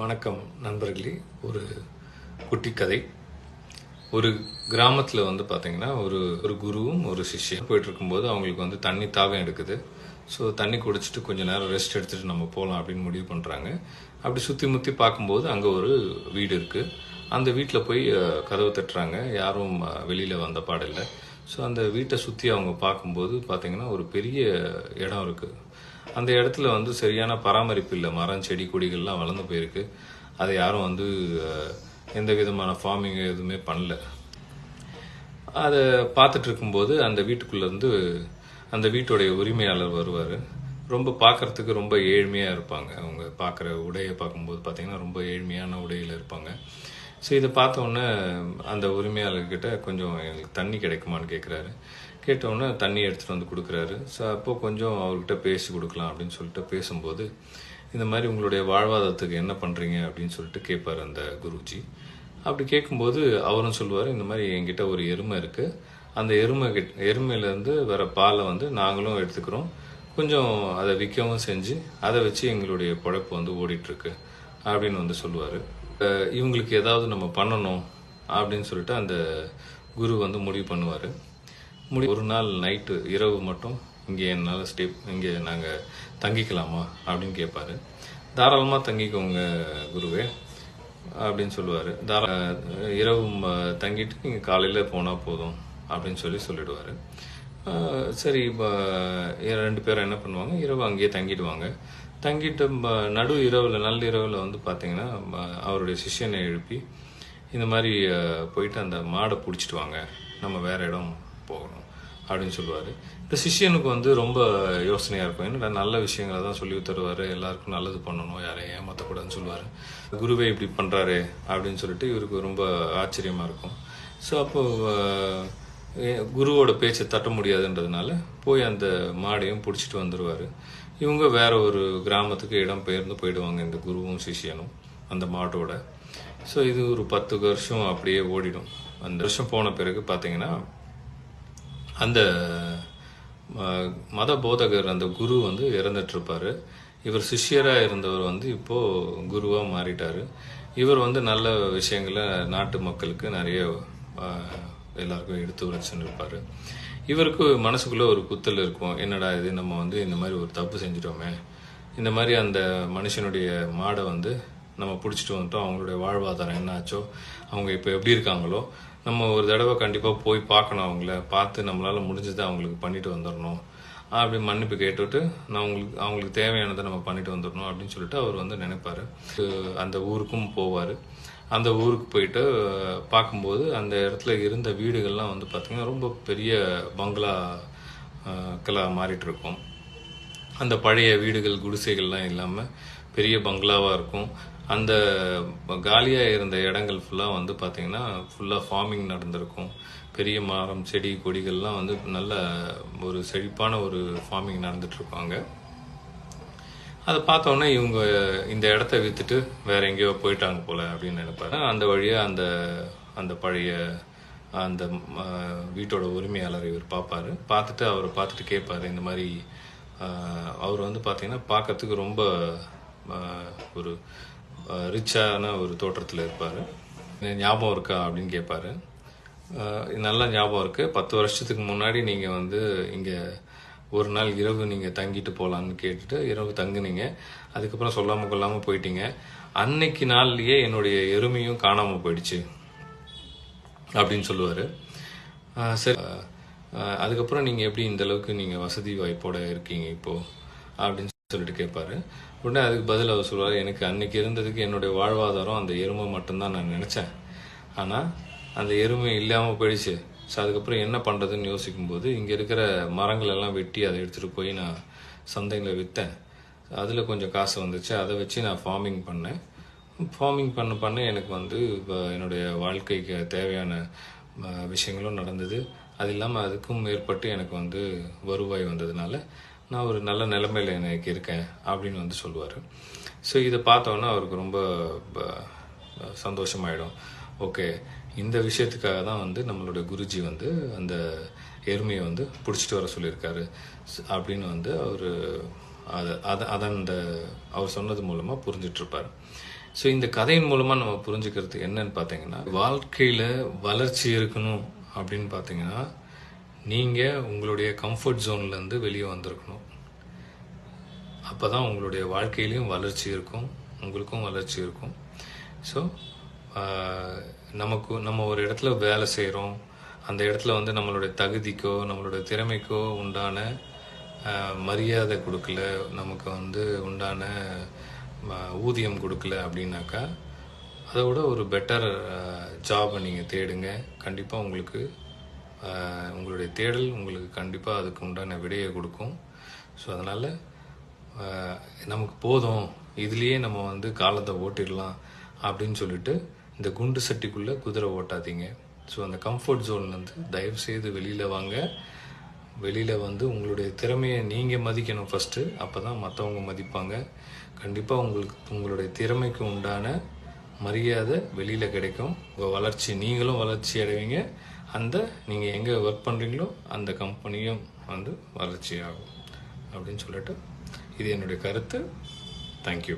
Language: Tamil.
வணக்கம் நண்பர்களே. ஒரு குட்டி கதை ஒரு கிராமத்தில் வந்து பார்த்தீங்கன்னா ஒரு ஒரு குருவும் ஒரு சிஷ்யம் போயிட்டு இருக்கும்போது அவங்களுக்கு வந்து தண்ணி தாகம் எடுக்குது. ஸோ தண்ணி குடிச்சிட்டு கொஞ்சம் நேரம் ரெஸ்ட் எடுத்துட்டு நம்ம போகலாம் அப்படின்னு முடிவு பண்ணுறாங்க அப்படி சுற்றி முற்றி பார்க்கும்போது அங்கே ஒரு வீடு இருக்குது அந்த வீட்டில் போய் கதவு தட்டுறாங்க. யாரும் வெளியில் வந்த பாடில்லை ஸோ அந்த வீட்டை சுற்றி அவங்க பார்க்கும்போது பார்த்தீங்கன்னா ஒரு பெரிய இடம் இருக்குது அந்த இடத்துல வந்து சரியான பராமரிப்பு இல்லை. மரம் செடி கொடிகள்லாம் வளர்ந்து போயிருக்கு. அதை யாரும் வந்து எந்த விதமான ஃபார்மிங் எதுவுமே பண்ணல. அதை பார்த்துட்டு இருக்கும்போது அந்த வீட்டுக்குள்ளேருந்து அந்த வீட்டுடைய உரிமையாளர் வருவார். ரொம்ப பார்க்கறதுக்கு ரொம்ப ஏழ்மையாக இருப்பாங்க. அவங்க பார்க்குற உடையை பார்க்கும்போது பார்த்திங்கன்னா ரொம்ப ஏழ்மையான உடையில் இருப்பாங்க. ஸோ இதை பார்த்தோன்னே அந்த உரிமையாளர்கிட்ட கொஞ்சம் எங்களுக்கு தண்ணி கிடைக்குமான்னு கேட்குறாரு கேட்டவுடனே தண்ணி எடுத்துகிட்டு வந்து கொடுக்குறாரு. ஸோ அப்போ கொஞ்சம் அவர்கிட்ட பேசி கொடுக்கலாம் அப்படின்னு சொல்லிட்டு பேசும்போது இந்த மாதிரி உங்களுடைய வாழ்வாதாரத்துக்கு என்ன பண்ணுறீங்க அப்படின்னு சொல்லிட்டு கேட்பார் அந்த குருஜி. அப்படி கேட்கும்போது அவரும் சொல்லுவார் இந்த மாதிரி என்கிட்ட ஒரு எருமை இருக்குது அந்த எருமை கிட் எருமையிலேருந்து வர பாலை வந்து நாங்களும் எடுத்துக்கிறோம். கொஞ்சம் அதை விற்கவும் செஞ்சு அதை வச்சு எங்களுடைய பழப்பு வந்து ஓடிட்டுருக்கு. அப்படின்னு வந்து சொல்லுவார். இவங்களுக்கு ஏதாவது நம்ம பண்ணணும். அப்படின்னு சொல்லிட்டு அந்த குரு வந்து முடிவு பண்ணுவார். முடி ஒரு நாள் நைட்டு இரவு மட்டும் இங்கே என்னால் ஸ்டே இங்கே நாங்கள் தங்கிக்கலாமா அப்படின்னு கேட்பாரு தாராளமாக தங்கிக்கோங்க குருவே அப்படின்னு சொல்லுவார். தாரா இரவு தங்கிட்டு நீங்கள் காலையில் போனால் போதும் அப்படின்னு சொல்லி சொல்லிடுவார். சரி இப்போ ரெண்டு பேரும் என்ன பண்ணுவாங்க? இரவு அங்கேயே தங்கிடுவாங்க. தங்கிட்டு நடு இரவில் நள்ளிரவில் வந்து பார்த்தீங்கன்னா அவருடைய சிஷ்யனை எழுப்பி இந்த மாதிரி போயிட்டு அந்த மாடை பிடிச்சிட்டு வாங்க. நம்ம வேறு இடம் போகணும் அப்படின்னு சொல்லுவார். இந்த சிஷ்யனுக்கு வந்து ரொம்ப யோசனையாக இருக்கும். ஏன்னா நல்ல விஷயங்களை தான் சொல்லி தருவார். எல்லாருக்கும் நல்லது பண்ணணும். யாரையும் ஏமாற்றக்கூடாதுன்னு சொல்லுவார். குருவே இப்படி பண்ணுறாரு அப்படின்னு சொல்லிட்டு இவருக்கு ரொம்ப ஆச்சரியமாக இருக்கும். ஸோ அப்போ ஏ- குருவோட பேச்சை தட்ட முடியாதுன்றதுனால போய் அந்த மாடையும் பிடிச்சிட்டு வந்துடுவார் இவங்க வேற ஒரு கிராமத்துக்கு இடம் பெயர்ந்து போயிடுவாங்க இந்த குருவும் சிஷ்யனும் அந்த மாட்டோட. ஸோ இது ஒரு பத்து வருஷம் அப்படியே ஓடிடும். அந்த வருஷம் போன பிறகு பார்த்தீங்கன்னா அந்த ம- மத போதகர் அந்த குரு வந்து இறந்துட்டுருப்பார். இவர் சிஷ்யராக இருந்தவர் வந்து இப்போ குருவாக மாறிட்டார். இவர் வந்து நல்ல விஷயங்களை நாட்டு மக்களுக்கு நிறைய எல்லாருக்கும் எடுத்து உரைச்சுன்னு இருப்பார் இவருக்கு மனசுக்குள்ளே ஒரு குத்தல் இருக்கும். என்னடா இது நம்ம வந்து இந்த மாதிரி ஒரு தப்பு செஞ்சிட்டோமே. இந்த மாதிரி அந்த மனுஷனுடைய மாடை வந்து நம்ம பிடிச்சிட்டு வந்துட்டோம் அவங்களுடைய வாழ்வாதாரம் என்னாச்சோ அவங்க இப்போ எப்படி இருக்காங்களோ நம்ம ஒரு தடவை கண்டிப்பாக போய் பார்க்கணும் அவங்கள பார்த்து நம்மளால் முடிஞ்சதை அவங்களுக்கு பண்ணிட்டு வந்துடணும். அப்படி மன்னிப்பு கேட்டுவிட்டு நான் அவங்களுக்கு அவங்களுக்கு தேவையானதை நம்ம பண்ணிட்டு வந்துடணும் அப்படின்னு சொல்லிட்டு அவர் வந்து நினைப்பாரு. அந்த ஊருக்கும் போவார். அந்த ஊருக்கு போயிட்டு பார்க்கும்போது அந்த இடத்துல இருந்த வீடுகள்லாம் வந்து பார்த்திங்கன்னா ரொம்ப பெரிய பங்களா களாக மாறிட்டு இருக்கும். அந்த பழைய வீடுகள் குடிசைகள்லாம் இல்லாமல் பெரிய பங்களாவாக இருக்கும். அந்த காலியாக இருந்த இடங்கள் ஃபுல்லாக வந்து பார்த்திங்கன்னா ஃபுல்லாக ஃபார்மிங் நடந்திருக்கும். பெரிய மரம் செடி கொடிகள்லாம் வந்து நல்ல ஒரு செழிப்பான ஒரு ஃபார்மிங் நடந்துட்டுருப்பாங்க அதை பார்த்தோன்னே இவங்க இந்த இடத்த விற்றுட்டு வேற எங்கேயோ போயிட்டாங்க போல அப்படின்னு நினைப்பாரு. அந்த வழியாக அந்த அந்த பழைய அந்த வீட்டோட உரிமையாளர் இவர் பார்ப்பாரு. பார்த்துட்டு அவரை பார்த்துட்டு கேட்பாரு. இந்த மாதிரி அவர் வந்து பார்த்திங்கன்னா பார்க்கறதுக்கு ரொம்ப ஒரு ரிச்சான ஒரு தோற்றத்தில் இருப்பார். ஞாபகம் இருக்கா அப்படின்னு கேட்பார் நல்லா ஞாபகம் இருக்குது பத்து வருஷத்துக்கு முன்னாடி நீங்கள் வந்து இங்கே ஒரு நாள் இரவு நீங்கள் தங்கிட்டு போகலான்னு கேட்டுட்டு இரவு தங்குனீங்க. அதுக்கப்புறம் சொல்லாமல் கொள்ளாமல் போயிட்டீங்க. அன்னைக்கு நாள்லேயே என்னுடைய எருமையும் காணாமல் போயிடுச்சு அப்படின்னு சொல்லுவார். சரி. அதுக்கப்புறம் நீங்கள் எப்படி இந்தளவுக்கு நீங்கள் வசதி வாய்ப்போடு இருக்கீங்க இப்போது அப்படின்னு சொல்லிட்டு கேட்பாரு உடனே அதுக்கு பதில் அவர் சொல்லுவார் எனக்கு அன்னைக்கு இருந்ததுக்கு என்னுடைய வாழ்வாதாரம் அந்த எருமை மட்டும்தான் நான் நினச்சேன். ஆனால் அந்த எருமை இல்லாமல் போயிடுச்சு. ஸோ அதுக்கப்புறம் என்ன பண்ணுறதுன்னு யோசிக்கும்போது இங்கே இருக்கிற மரங்கள் எல்லாம் வெட்டி அதை எடுத்துகிட்டு போய் நான் சந்தையில் விற்றேன் அதில் கொஞ்சம் காசு வந்துச்சு. அதை வச்சு நான் ஃபார்மிங் பண்ணேன். ஃபார்மிங் பண்ண பண்ண எனக்கு வந்து இப்போ என்னுடைய வாழ்க்கைக்கு தேவையான விஷயங்களும் நடந்தது. அது இல்லாமல் அதுக்கும் மேற்பட்டு எனக்கு வந்து வருவாய் வந்ததுனால நான் ஒரு நல்ல நிலைமையில் எனக்கு இருக்கேன் அப்படின்னு வந்து சொல்லுவார். ஸோ இதை பார்த்தோன்னே அவருக்கு ரொம்ப சந்தோஷமாயிடும். ஓகே இந்த விஷயத்துக்காக தான் வந்து நம்மளோட குருஜி வந்து அந்த எருமையை வந்து பிடிச்சிட்டு வர சொல்லியிருக்காரு. அப்படின்னு வந்து அவர் அதை அதை அதை அந்த அவர் சொன்னது மூலமாக புரிஞ்சிட்ருப்பார். ஸோ இந்த கதையின் மூலமாக நம்ம புரிஞ்சுக்கிறது என்னன்னு பார்த்தீங்கன்னா வாழ்க்கையில் வளர்ச்சி இருக்கணும் அப்படின்னு பார்த்தீங்கன்னா நீங்கள் உங்களுடைய கம்ஃபர்ட் ஜோன்லேருந்து வெளியே வந்திருக்கணும். அப்போ தான் உங்களுடைய வாழ்க்கையிலையும் வளர்ச்சி இருக்கும். உங்களுக்கும் வளர்ச்சி இருக்கும். ஸோ நமக்கு நம்ம ஒரு இடத்துல வேலை செய்கிறோம் அந்த இடத்துல வந்து நம்மளுடைய தகுதிக்கோ நம்மளுடைய திறமைக்கோ உண்டான மரியாதை கொடுக்கல. நமக்கு வந்து உண்டான ஊதியம் கொடுக்கல அப்படின்னாக்கா அதை விட ஒரு பெட்டர் ஜாபை நீங்கள் தேடுங்க. கண்டிப்பாக உங்களுக்கு உங்களுடைய தேடல் உங்களுக்கு கண்டிப்பாக அதுக்கு உண்டான விடையை கொடுக்கும். ஸோ அதனால் நமக்கு போதும். இதுலேயே நம்ம வந்து காலத்தை ஓட்டிடலாம் அப்படின்னு சொல்லிட்டு இந்த குண்டு சட்டிக்குள்ளே குதிரை ஓட்டாதீங்க. ஸோ அந்த கம்ஃபர்ட் ஜோன்லேருந்து தயவு செய்து வெளியில் வாங்க. வெளியில் வந்து உங்களுடைய திறமையை நீங்கள் மதிக்கணும் ஃபஸ்ட்டு அப்போ தான் மற்றவங்க மதிப்பாங்க. கண்டிப்பாக உங்களுக்கு உங்களுடைய திறமைக்கு உண்டான மரியாதை வெளியில் கிடைக்கும். உங்கள் வளர்ச்சி நீங்களும் வளர்ச்சி அடைவீங்க. அந்த நீங்கள் எங்கே ஒர்க் பண்ணுறீங்களோ அந்த கம்பெனியும் வந்து வளர்ச்சி ஆகும் அப்படின்னு சொல்லிட்டு இது என்னுடைய கருத்து. தேங்க்யூ